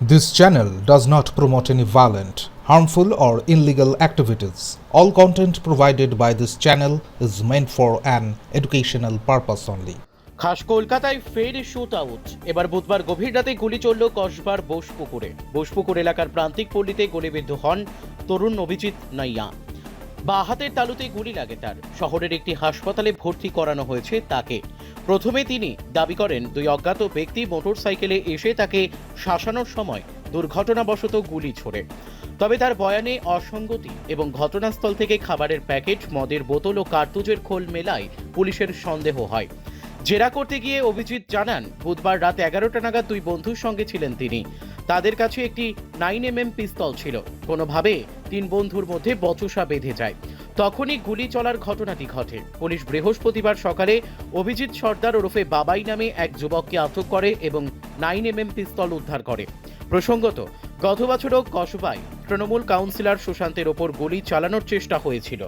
This channel does not promote any violent, harmful, or illegal activities. All content provided by this channel is meant for an educational purpose only. খাস কলকাতায় ফের shoot out এবার বুধবার গভীর রাতে গুলি চলল কসবার বোসপুকুরে বোসপুকুর এলাকার প্রান্তিক পল্লীতে গুলিবিদ্ধ হন তরুণ অভিজিৎ নাইয়া বা হাতের তালুতে গুলি লাগে তার। শহরের একটি হাসপাতালে ভর্তি করানো হয়েছে তাকে। প্রথমে তিনি দাবি করেন, দুই অজ্ঞাত ব্যক্তি মোটরসাইকেলে এসে তাকে শাসানোর সময় দুর্ঘটনাবশত গুলি ছোড়ে। তবে তার বয়ানে অসঙ্গতি এবং ঘটনাস্থল থেকে খাবারের প্যাকেট, মদের বোতল ও কার্তুজের খোল মেলায় পুলিশের সন্দেহ হয়। জেরা করতে গিয়ে অভিজিৎ জানান, বুধবার রাত এগারোটা নাগাদ দুই বন্ধুর সঙ্গে ছিলেন তিনি। তাদের কাছে একটি নাইন এম এম পিস্তল ছিল। কোনোভাবে তিন বন্ধুর মধ্যে বচসা বেঁধে যায়। তখনই গুলি চলার ঘটনাটি ঘটে। পুলিশ বৃহস্পতিবার সকালে অভিজিৎ সর্দার ওরফে বাবাই নামে এক যুবককে আটক করে এবং নাইন এম এম পিস্তল উদ্ধার করে। প্রসঙ্গত, গত বছরও কসবায় তৃণমূল কাউন্সিলর সুশান্তের ওপর গুলি চালানোর চেষ্টা হয়েছিল।